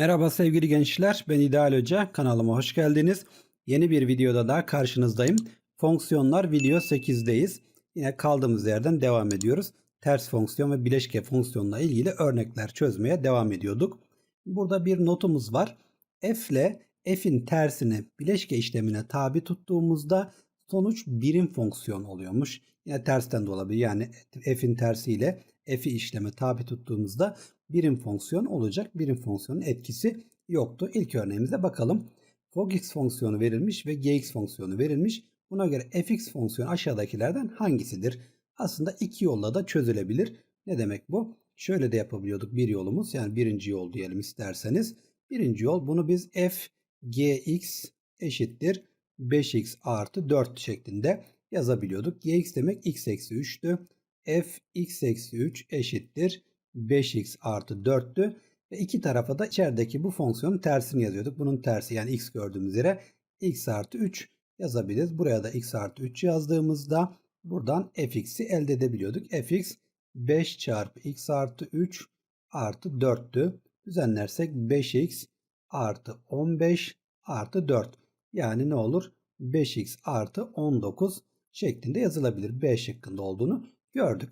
Merhaba sevgili gençler, ben İdeal Hoca. Kanalıma hoş geldiniz. Yeni bir videoda daha karşınızdayım. Fonksiyonlar video 8'deyiz. Yine kaldığımız yerden devam ediyoruz. Ters fonksiyon ve bileşke fonksiyonla ilgili örnekler çözmeye devam ediyorduk. Burada bir notumuz var. F ile f'in tersini bileşke işlemine tabi tuttuğumuzda sonuç birim fonksiyon oluyormuş. Yine tersten de olabilir. Yani f'in tersiyle f'i işleme tabi tuttuğumuzda birim fonksiyon olacak. Birim fonksiyonun etkisi yoktu. İlk örneğimize bakalım. Fog-x fonksiyonu verilmiş ve gx fonksiyonu verilmiş. Buna göre fx fonksiyonu aşağıdakilerden hangisidir? Aslında iki yolla da çözülebilir. Ne demek bu? Şöyle de yapabiliyorduk bir yolumuz. Yani birinci yol diyelim isterseniz. Birinci yol bunu biz f gx eşittir 5x artı 4 şeklinde yazabiliyorduk. gx demek x eksi 3'tü. f x eksi 3 eşittir 5x artı 4'tü. Ve iki tarafa da içerideki bu fonksiyonun tersini yazıyorduk. Bunun tersi yani x gördüğümüz yere x artı 3 yazabiliriz. Buraya da x artı 3 yazdığımızda buradan fx'i elde edebiliyorduk. fx 5 çarpı x artı 3 artı 4'tü. Düzenlersek 5x artı 15 artı 4. Yani ne olur? 5x artı 19 şeklinde yazılabilir. B şıkkında olduğunu gördük.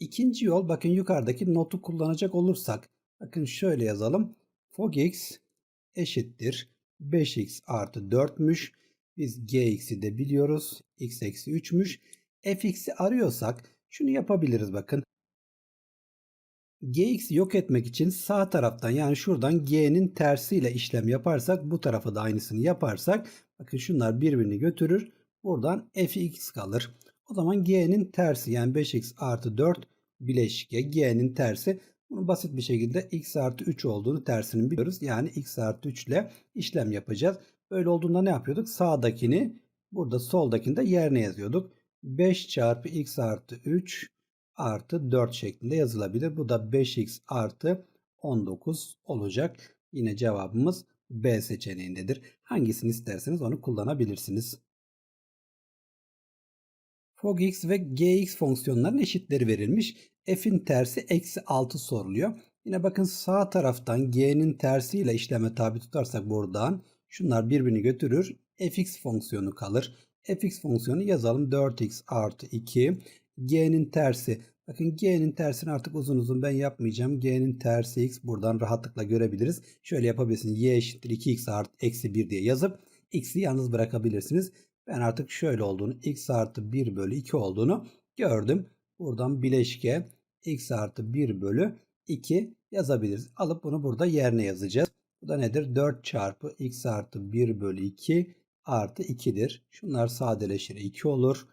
İkinci yol bakın yukarıdaki notu kullanacak olursak bakın şöyle yazalım. Fogx eşittir 5x artı 4'müş. Biz gx'i de biliyoruz. x eksi 3'müş. fx'i arıyorsak şunu yapabiliriz bakın. gx'i yok etmek için sağ taraftan yani şuradan g'nin tersiyle işlem yaparsak bu tarafa da aynısını yaparsak bakın şunlar birbirini götürür. Buradan fx kalır. O zaman g'nin tersi yani 5x artı 4 bileşike g'nin tersi. Bunu basit bir şekilde x artı 3 olduğunu tersini biliyoruz. Yani x artı 3 ile işlem yapacağız. Böyle olduğunda ne yapıyorduk? Sağdakini burada soldakini de yerine yazıyorduk. 5 çarpı x artı 3 artı 4 şeklinde yazılabilir. Bu da 5x artı 19 olacak. Yine cevabımız B seçeneğindedir. Hangisini isterseniz onu kullanabilirsiniz. Fogx ve gx fonksiyonlarının eşitleri verilmiş. F'in tersi eksi 6 soruluyor. Yine bakın sağ taraftan g'nin tersiyle işleme tabi tutarsak buradan şunlar birbirini götürür. fx fonksiyonu kalır. fx fonksiyonu yazalım 4x artı 2. g'nin tersi Bakın g'nin tersini artık uzun uzun ben yapmayacağım. g'nin tersi x buradan rahatlıkla görebiliriz. Şöyle yapabilirsiniz. y eşittir 2x artı eksi 1 diye yazıp x'i yalnız bırakabilirsiniz. Ben artık şöyle olduğunu x artı 1 bölü 2 olduğunu gördüm. Buradan bileşke x artı 1 bölü 2 yazabiliriz. Alıp bunu burada yerine yazacağız. Bu da nedir? 4 çarpı x artı 1 bölü 2 artı 2'dir. Şunlar sadeleşir 2 olur.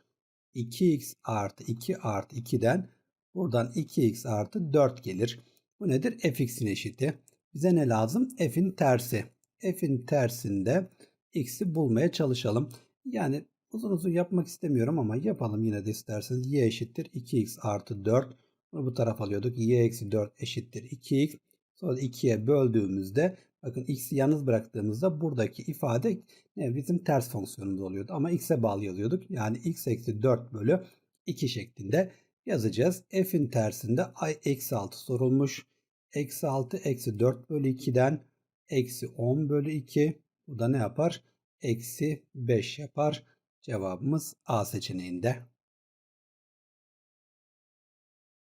2x artı 2 artı 2'den buradan 2x artı 4 gelir. Bu nedir? fx'in eşiti. Bize ne lazım? f'in tersi. f'in tersinde x'i bulmaya çalışalım. Yani uzun uzun yapmak istemiyorum ama yapalım yine de isterseniz. y eşittir 2x artı 4. Bunu bu tarafa alıyorduk. y eksi 4 eşittir 2x. Sonra 2'ye böldüğümüzde bakın x'i yalnız bıraktığımızda buradaki ifade bizim ters fonksiyonumuz oluyordu. Ama x'e bağlı yazıyorduk. Yani x eksi 4 bölü 2 şeklinde yazacağız. f'in tersinde ay eksi 6 sorulmuş. Eksi 6 eksi 4 bölü 2'den eksi 10 bölü 2. Bu da ne yapar? Eksi 5 yapar. Cevabımız A seçeneğinde.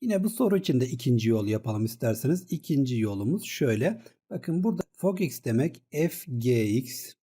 Yine bu soru için de ikinci yol yapalım isterseniz. İkinci yolumuz şöyle. Bakın burada fogx demek fgx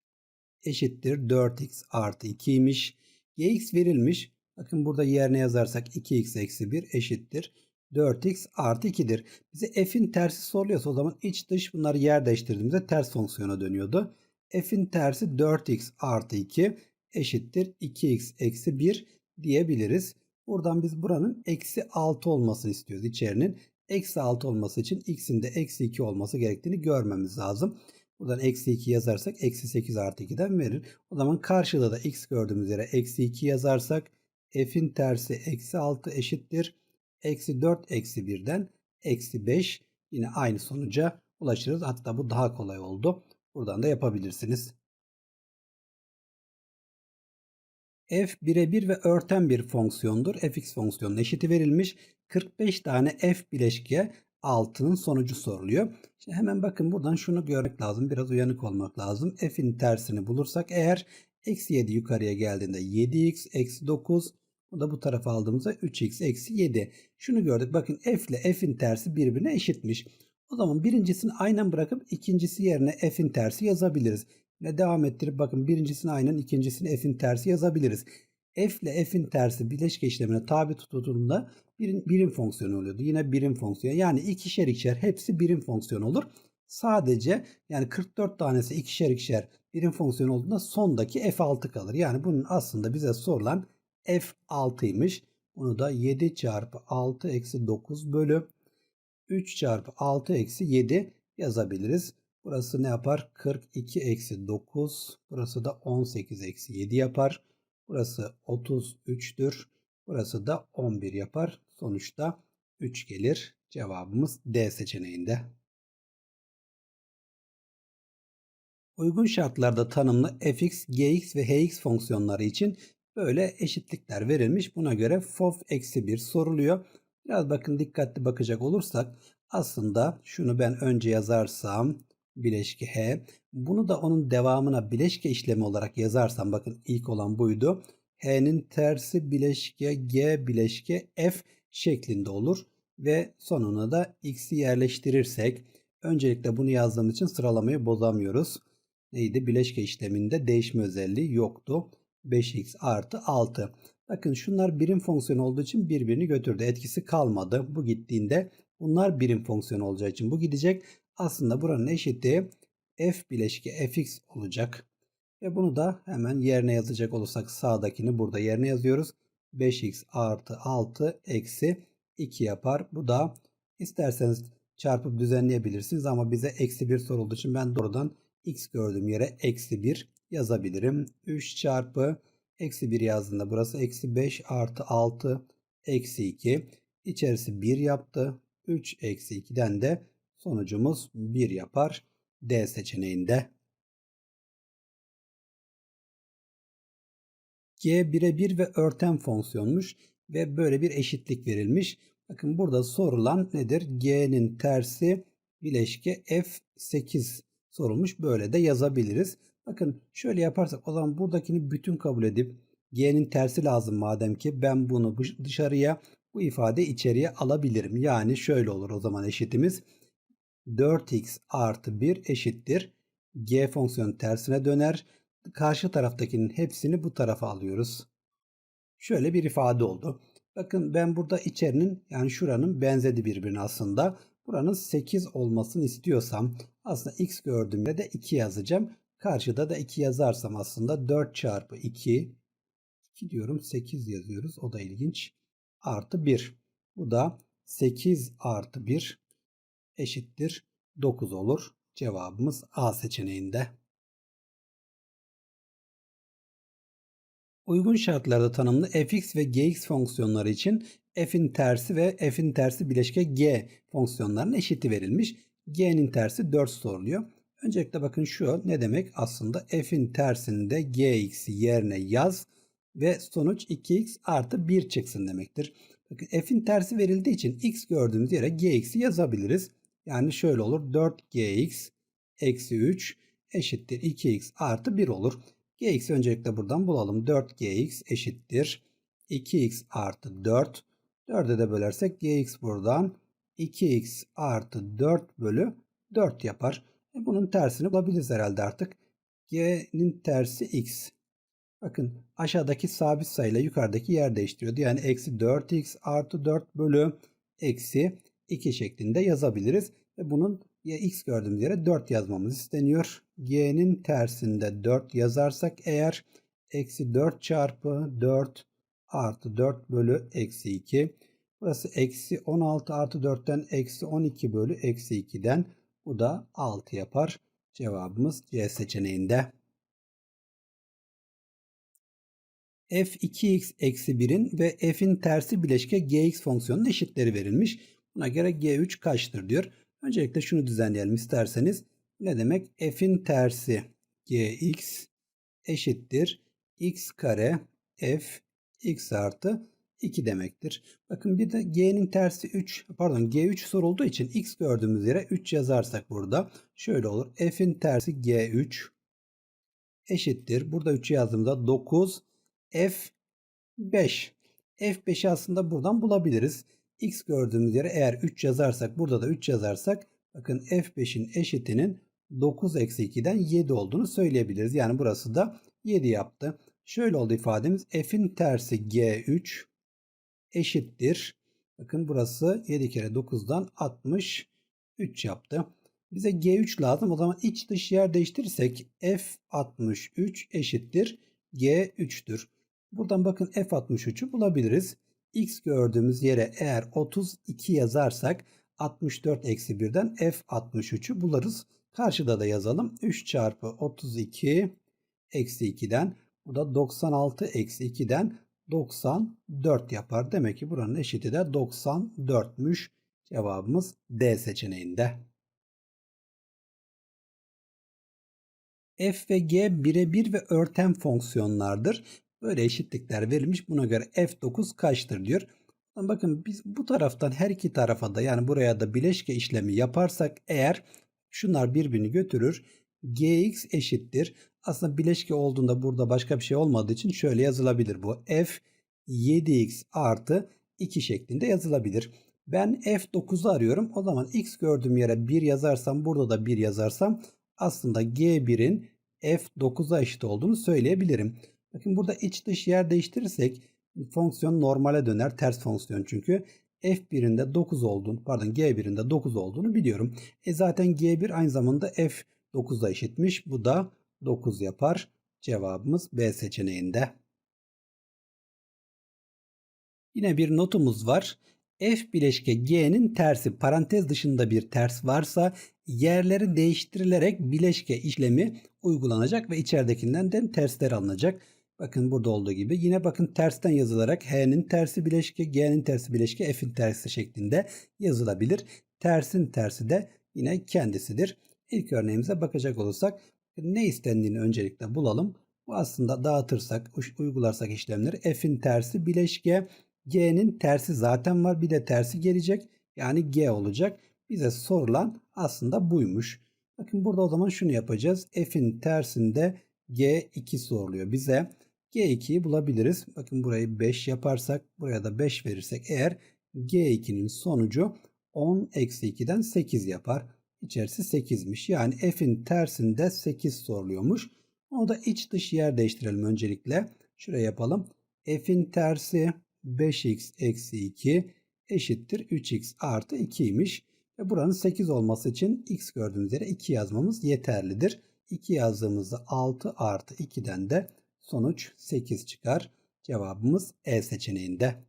eşittir 4x artı 2'ymiş. gx verilmiş. Bakın burada yerine yazarsak 2x eksi 1 eşittir 4x artı 2'dir. Bize f'in tersi soruluyorsa o zaman iç dış bunları yer değiştirdiğimizde ters fonksiyona dönüyordu f'in tersi 4x artı 2 eşittir 2x eksi 1 diyebiliriz. Buradan biz buranın eksi 6 olmasını istiyoruz içerinin. Eksi 6 olması için x'in de eksi 2 olması gerektiğini görmemiz lazım. Buradan eksi 2 yazarsak eksi 8 artı 2'den verir. O zaman karşıda da x gördüğümüz yere eksi 2 yazarsak f'in tersi eksi 6 eşittir. Eksi 4 eksi 1'den eksi 5 yine aynı sonuca ulaşırız. Hatta bu daha kolay oldu. Buradan da yapabilirsiniz. f birebir ve örten bir fonksiyondur. fx fonksiyonun eşiti verilmiş. 45 tane f bileşkiye F6'nın sonucu soruluyor. Şimdi hemen bakın buradan şunu görmek lazım. Biraz uyanık olmak lazım. F'in tersini bulursak eğer eksi 7 yukarıya geldiğinde 7x eksi 9 bu da bu tarafa aldığımızda 3x eksi 7. Şunu gördük. Bakın f ile f'in tersi birbirine eşitmiş. O zaman birincisini aynen bırakıp ikincisi yerine f'in tersi yazabiliriz. Ve devam ettirip bakın birincisini aynen ikincisini f'in tersi yazabiliriz. f ile f'in tersi bileşke işlemine tabi tutulduğunda birim, birim fonksiyonu oluyordu. Yine birim fonksiyon. Yani ikişer ikişer hepsi birim fonksiyon olur. Sadece yani 44 tanesi ikişer ikişer birim fonksiyon olduğunda sondaki f6 kalır. Yani bunun aslında bize sorulan f6'ymış. Bunu da 7 çarpı 6 eksi 9 bölü 3 çarpı 6 eksi 7 yazabiliriz. Burası ne yapar? 42 eksi 9. Burası da 18 eksi 7 yapar. Burası 33'tür. Burası da 11 yapar. Sonuçta 3 gelir. Cevabımız D seçeneğinde. Uygun şartlarda tanımlı fx, gx ve hx fonksiyonları için böyle eşitlikler verilmiş. Buna göre fof eksi 1 soruluyor. Biraz bakın dikkatli bakacak olursak aslında şunu ben önce yazarsam bileşke h. Bunu da onun devamına bileşke işlemi olarak yazarsam bakın ilk olan buydu. h'nin tersi bileşke g bileşke f şeklinde olur. Ve sonuna da x'i yerleştirirsek öncelikle bunu yazdığım için sıralamayı bozamıyoruz. Neydi? Bileşke işleminde değişme özelliği yoktu. 5x artı 6. Bakın şunlar birim fonksiyon olduğu için birbirini götürdü. Etkisi kalmadı. Bu gittiğinde bunlar birim fonksiyon olacağı için bu gidecek. Aslında buranın eşiti f bileşke fx olacak. Ve bunu da hemen yerine yazacak olursak sağdakini burada yerine yazıyoruz. 5x artı 6 eksi 2 yapar. Bu da isterseniz çarpıp düzenleyebilirsiniz ama bize eksi 1 sorulduğu için ben doğrudan x gördüğüm yere eksi 1 yazabilirim. 3 çarpı eksi 1 yazdığında burası eksi 5 artı 6 eksi 2. İçerisi 1 yaptı. 3 eksi 2'den de sonucumuz 1 yapar. D seçeneğinde. G birebir ve örten fonksiyonmuş ve böyle bir eşitlik verilmiş. Bakın burada sorulan nedir? G'nin tersi bileşke F8 sorulmuş. Böyle de yazabiliriz. Bakın şöyle yaparsak o zaman buradakini bütün kabul edip G'nin tersi lazım madem ki ben bunu dışarıya bu ifade içeriye alabilirim. Yani şöyle olur o zaman eşitimiz 4x artı 1 eşittir. G fonksiyonu tersine döner. Karşı taraftakinin hepsini bu tarafa alıyoruz. Şöyle bir ifade oldu. Bakın ben burada içerinin yani şuranın benzedi birbirine aslında. Buranın 8 olmasını istiyorsam aslında x gördüğümde de 2 yazacağım. Karşıda da 2 yazarsam aslında 4 çarpı 2 2 diyorum 8 yazıyoruz. O da ilginç. Artı 1. Bu da 8 artı 1 eşittir 9 olur. Cevabımız A seçeneğinde. Uygun şartlarda tanımlı fx ve gx fonksiyonları için f'in tersi ve f'in tersi bileşke g fonksiyonlarının eşiti verilmiş. g'nin tersi 4 soruluyor. Öncelikle bakın şu ne demek? Aslında f'in tersinde gx'i yerine yaz ve sonuç 2x artı 1 çıksın demektir. Bakın f'in tersi verildiği için x gördüğümüz yere gx'i yazabiliriz. Yani şöyle olur 4gx eksi 3 eşittir 2x artı 1 olur. gx'i öncelikle buradan bulalım. 4gx eşittir 2x artı 4. 4'e de bölersek gx buradan 2x artı 4 bölü 4 yapar. E bunun tersini bulabiliriz herhalde artık. G'nin tersi x. Bakın aşağıdaki sabit sayıyla yukarıdaki yer değiştiriyordu. Yani eksi 4x artı 4 bölü eksi 2 şeklinde yazabiliriz. Ve bunun ya x gördüğümüz yere 4 yazmamız isteniyor. G'nin tersinde 4 yazarsak eğer eksi 4 çarpı 4 artı 4 bölü eksi 2. Burası eksi 16 artı 4'ten eksi 12 bölü eksi 2'den bu da 6 yapar. Cevabımız C seçeneğinde. f2x eksi 1'in ve f'in tersi bileşke gx fonksiyonunun eşitleri verilmiş. Buna göre g3 kaçtır diyor. Öncelikle şunu düzenleyelim isterseniz. Ne demek? f'in tersi gx eşittir x kare f x artı 2 demektir. Bakın bir de G'nin tersi 3 pardon G3 sorulduğu için X gördüğümüz yere 3 yazarsak burada şöyle olur. F'in tersi G3 eşittir. Burada 3'ü yazdığımızda 9 F5. F5'i aslında buradan bulabiliriz. X gördüğümüz yere eğer 3 yazarsak burada da 3 yazarsak bakın F5'in eşitinin 9 eksi 2'den 7 olduğunu söyleyebiliriz. Yani burası da 7 yaptı. Şöyle oldu ifademiz. F'in tersi G3 eşittir. Bakın burası 7 kere 9'dan 63 yaptı. Bize G3 lazım. O zaman iç dış yer değiştirirsek F63 eşittir G3'tür. Buradan bakın F63'ü bulabiliriz. X gördüğümüz yere eğer 32 yazarsak 64 eksi 1'den F63'ü buluruz. Karşıda da yazalım. 3 çarpı 32 eksi 2'den bu da 96 eksi 2'den 94 yapar. Demek ki buranın eşiti de 94'müş. Cevabımız D seçeneğinde. F ve G birebir ve örten fonksiyonlardır. Böyle eşitlikler verilmiş. Buna göre F9 kaçtır diyor. Bakın biz bu taraftan her iki tarafa da yani buraya da bileşke işlemi yaparsak eğer şunlar birbirini götürür. Gx eşittir. Aslında bileşke olduğunda burada başka bir şey olmadığı için şöyle yazılabilir bu. F 7x artı 2 şeklinde yazılabilir. Ben F9'u arıyorum. O zaman x gördüğüm yere 1 yazarsam burada da 1 yazarsam aslında G1'in F9'a eşit olduğunu söyleyebilirim. Bakın burada iç dış yer değiştirirsek fonksiyon normale döner. Ters fonksiyon çünkü. F1'inde 9 olduğunu pardon G1'inde 9 olduğunu biliyorum. E zaten G1 aynı zamanda F9'a eşitmiş. Bu da 9 yapar. Cevabımız B seçeneğinde. Yine bir notumuz var. F bileşke G'nin tersi parantez dışında bir ters varsa yerleri değiştirilerek bileşke işlemi uygulanacak ve içeridekinden de tersler alınacak. Bakın burada olduğu gibi yine bakın tersten yazılarak H'nin tersi bileşke, G'nin tersi bileşke, F'in tersi şeklinde yazılabilir. Tersin tersi de yine kendisidir. İlk örneğimize bakacak olursak ne istendiğini öncelikle bulalım. Bu aslında dağıtırsak, uygularsak işlemleri F'in tersi bileşke, G'nin tersi zaten var bir de tersi gelecek. Yani G olacak. Bize sorulan aslında buymuş. Bakın burada o zaman şunu yapacağız. F'in tersinde G2 soruluyor bize. G2'yi bulabiliriz. Bakın burayı 5 yaparsak buraya da 5 verirsek eğer G2'nin sonucu 10 eksi 2'den 8 yapar. İçerisi 8'miş. Yani F'in tersinde 8 soruluyormuş. Onu da iç dış yer değiştirelim öncelikle. Şuraya yapalım. F'in tersi 5x eksi 2 eşittir 3x artı 2'ymiş. Ve buranın 8 olması için x gördüğümüz yere 2 yazmamız yeterlidir. 2 yazdığımızda 6 artı 2'den de sonuç 8 çıkar. Cevabımız E seçeneğinde.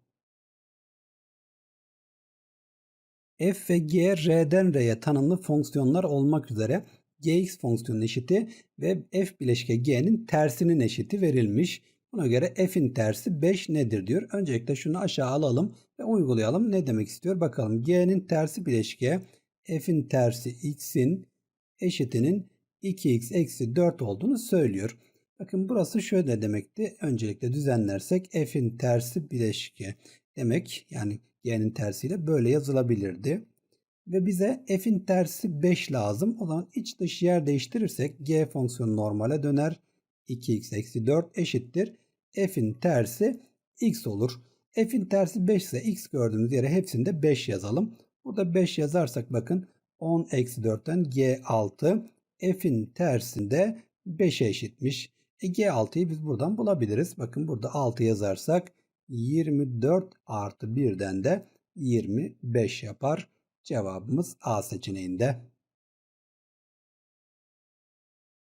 F ve g r'den r'ye tanımlı fonksiyonlar olmak üzere gx fonksiyonun eşiti ve f bileşke g'nin tersinin eşiti verilmiş. Buna göre f'in tersi 5 nedir diyor. Öncelikle şunu aşağı alalım ve uygulayalım. Ne demek istiyor? Bakalım g'nin tersi bileşke f'in tersi x'in eşitinin 2x eksi 4 olduğunu söylüyor. Bakın burası şöyle demekti. Öncelikle düzenlersek f'in tersi bileşke demek yani g'nin tersiyle böyle yazılabilirdi. Ve bize f'in tersi 5 lazım. O zaman iç dış yer değiştirirsek g fonksiyonu normale döner. 2x eksi 4 eşittir. f'in tersi x olur. f'in tersi 5 ise x gördüğümüz yere hepsinde 5 yazalım. Burada 5 yazarsak bakın 10 eksi 4'ten g6 f'in tersinde 5'e eşitmiş. E, G6'yı biz buradan bulabiliriz. Bakın burada 6 yazarsak 24 artı 1'den de 25 yapar. Cevabımız A seçeneğinde.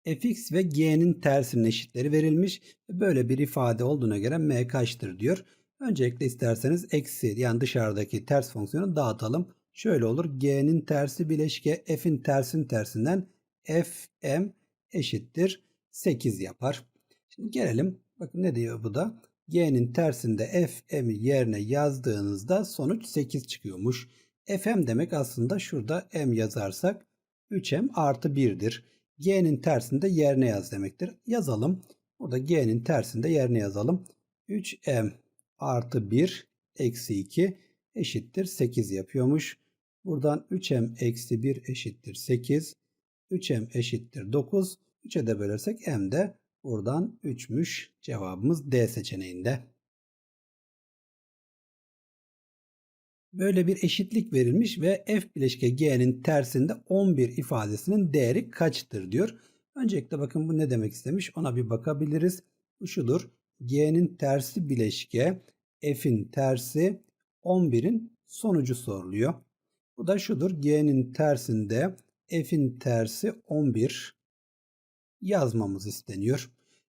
fx ve g'nin tersinin eşitleri verilmiş. Böyle bir ifade olduğuna göre m kaçtır diyor. Öncelikle isterseniz eksi yani dışarıdaki ters fonksiyonu dağıtalım. Şöyle olur. g'nin tersi bileşke f'in tersin tersinden fm eşittir 8 yapar. Şimdi gelelim. Bakın ne diyor bu da? G'nin tersinde fm'i yerine yazdığınızda sonuç 8 çıkıyormuş. fm demek aslında şurada m yazarsak 3m artı 1'dir. G'nin tersinde yerine yaz demektir. Yazalım. Burada G'nin tersinde yerine yazalım. 3m artı 1 eksi 2 eşittir 8 yapıyormuş. Buradan 3m eksi 1 eşittir 8. 3m eşittir 9. 3'e de bölersek m de buradan 3'müş. Cevabımız D seçeneğinde. Böyle bir eşitlik verilmiş ve f bileşke g'nin tersinde 11 ifadesinin değeri kaçtır diyor. Öncelikle bakın bu ne demek istemiş ona bir bakabiliriz. Bu şudur. G'nin tersi bileşke f'in tersi 11'in sonucu soruluyor. Bu da şudur. G'nin tersinde f'in tersi 11 yazmamız isteniyor.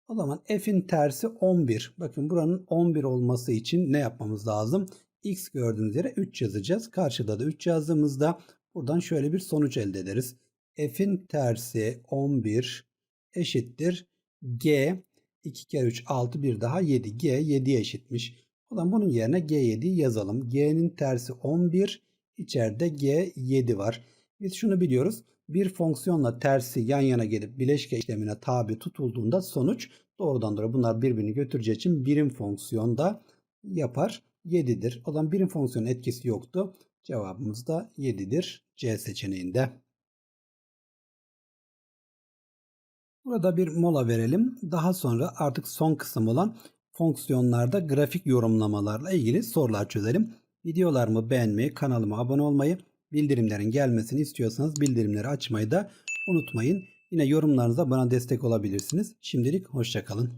O zaman f'in tersi 11. Bakın buranın 11 olması için ne yapmamız lazım? x gördüğünüz yere 3 yazacağız. Karşıda da 3 yazdığımızda buradan şöyle bir sonuç elde ederiz. f'in tersi 11 eşittir g 2 kere 3 6 bir daha 7 g 7'ye eşitmiş. O zaman bunun yerine g7'yi yazalım. g'nin tersi 11 içeride g7 var. Biz şunu biliyoruz. Bir fonksiyonla tersi yan yana gelip bileşke işlemine tabi tutulduğunda sonuç doğrudan doğruya bunlar birbirini götüreceği için birim fonksiyonda yapar. 7'dir. O zaman birim fonksiyonun etkisi yoktu. Cevabımız da 7'dir. C seçeneğinde. Burada bir mola verelim. Daha sonra artık son kısım olan fonksiyonlarda grafik yorumlamalarla ilgili sorular çözelim. Videolarımı beğenmeyi, kanalıma abone olmayı, bildirimlerin gelmesini istiyorsanız bildirimleri açmayı da unutmayın. Yine yorumlarınızda bana destek olabilirsiniz. Şimdilik hoşçakalın.